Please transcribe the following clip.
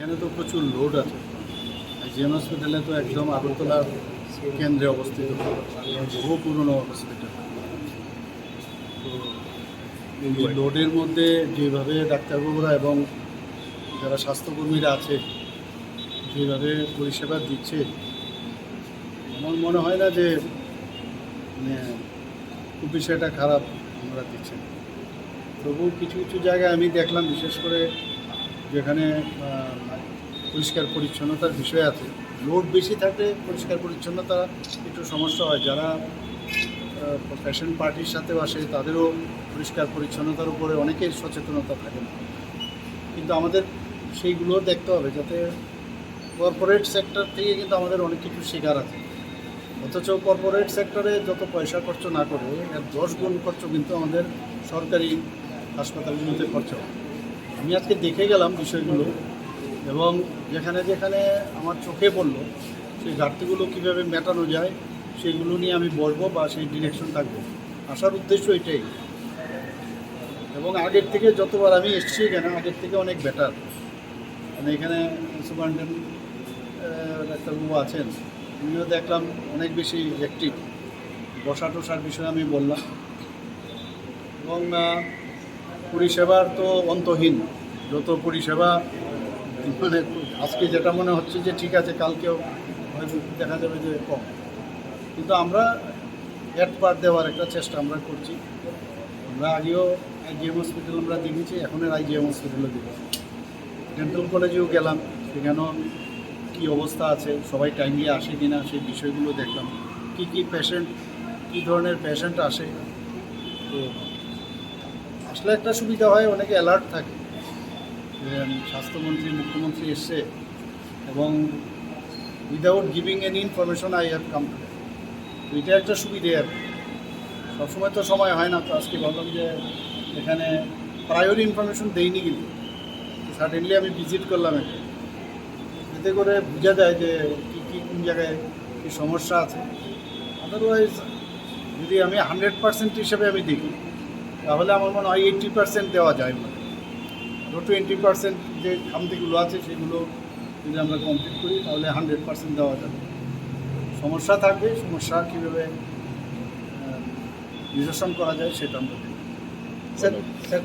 এখানে তো প্রচুর লোড আছে। জিএম হসপিটালে তো একদম আগরতলার কেন্দ্রে অবস্থিত। বহু পুরনো হসপিটাল। তো এই লোডের মধ্যে যেভাবে ডাক্তারবাবুরা এবং যারা স্বাস্থ্যকর্মীরা আছে, যেভাবে পরিষেবা দিচ্ছে, আমার মনে হয় না যে মানে খুব বিষয়টা খারাপ আমরা দিচ্ছে তবু কিছু কিছু জায়গায় আমি দেখলাম, বিশেষ করে যেখানে পরিষ্কার পরিচ্ছন্নতার বিষয় আছে। লোড বেশি থাকলে পরিষ্কার পরিচ্ছন্নতা একটু সমস্যা হয়। যারা ফ্যাশন পার্টির সাথে আসে, তাদেরও পরিষ্কার পরিচ্ছন্নতার উপরে অনেকের সচেতনতা থাকে না। কিন্তু আমাদের সেইগুলো দেখতে হবে যাতে কর্পোরেট সেক্টর থেকে কিন্তু আমাদের অনেক কিছু শেখার আছে। অথচ কর্পোরেট সেক্টরে যত পয়সা খরচ না করে এর দশ গুণ খরচ কিন্তু আমাদের সরকারি হাসপাতালগুলোতে খরচ হয়। আমি আজকে দেখে গেলাম বিষয়গুলো এবং যেখানে যেখানে আমার চোখে পড়ল, সেই ঘাটতিগুলো কীভাবে মেটানো যায়, সেগুলো নিয়ে আমি বলব বা সেই ডিরেকশন থাকব। আসার উদ্দেশ্য এটাই। এবং আগের থেকে যতবার আমি এসেছি এখানে, আগের থেকে অনেক বেটার মানে এখানে সুপারিনটেন্ডেন্ট ডাক্তারবাবু আছেন, উনিও দেখলাম অনেক বেশি অ্যাক্টিভ বসা টসার বিষয়ে আমি বললাম। এবং পরিষেবার তো অন্তহীন। যত পরিষেবা মানে আজকে যেটা মনে হচ্ছে যে ঠিক আছে, কালকেও হয়তো দেখা যাবে যে কম। কিন্তু আমরা অ্যাড পার দেওয়ার একটা চেষ্টা আমরা করছি। আমরা আগেও আইজিএম হসপিটাল আমরা দেখেছি এখনের আইজিএম হসপিটালও দেখেছি। ডেন্টাল কলেজেও গেলাম, সেখানেও কী অবস্থা আছে, সবাই টাইমলি আসে কি না সেই বিষয়গুলো দেখলাম। কী কী পেশেন্ট কী ধরনের পেশেন্ট আসে, তো আসলে একটা সুবিধা হয়, অনেকে অ্যালার্ট থাকে। যে স্বাস্থ্যমন্ত্রী, মুখ্যমন্ত্রী এসছে এবং without giving any information I have come এটা একটা সুবিধে আর। সবসময় তো সময় হয় না, তো আজকে ভাবলাম যে এখানে প্রায়োরি ইনফরমেশন দেইনি কিন্তু। সাডেনলি আমি ভিজিট করলাম এখানে এতে করে বোঝা যায় যে কী কী, কোন জায়গায় কী সমস্যা আছে। আদারওয়াইজ যদি আমি হান্ড্রেড পার্সেন্ট হিসেবে আমি দেখি তাহলে আমার মনে হয় এইট্টি পার্সেন্ট দেওয়া যায় মানে টোয়েন্টি পার্সেন্ট যে খামতিগুলো আছে, সেগুলো যদি আমরা কমপ্লিট করি, তাহলে হান্ড্রেড পার্সেন্ট দেওয়া যাবে সমস্যা থাকবে, সমস্যা কীভাবে নিরসন করা যায় সেটা আমরা। Sir sir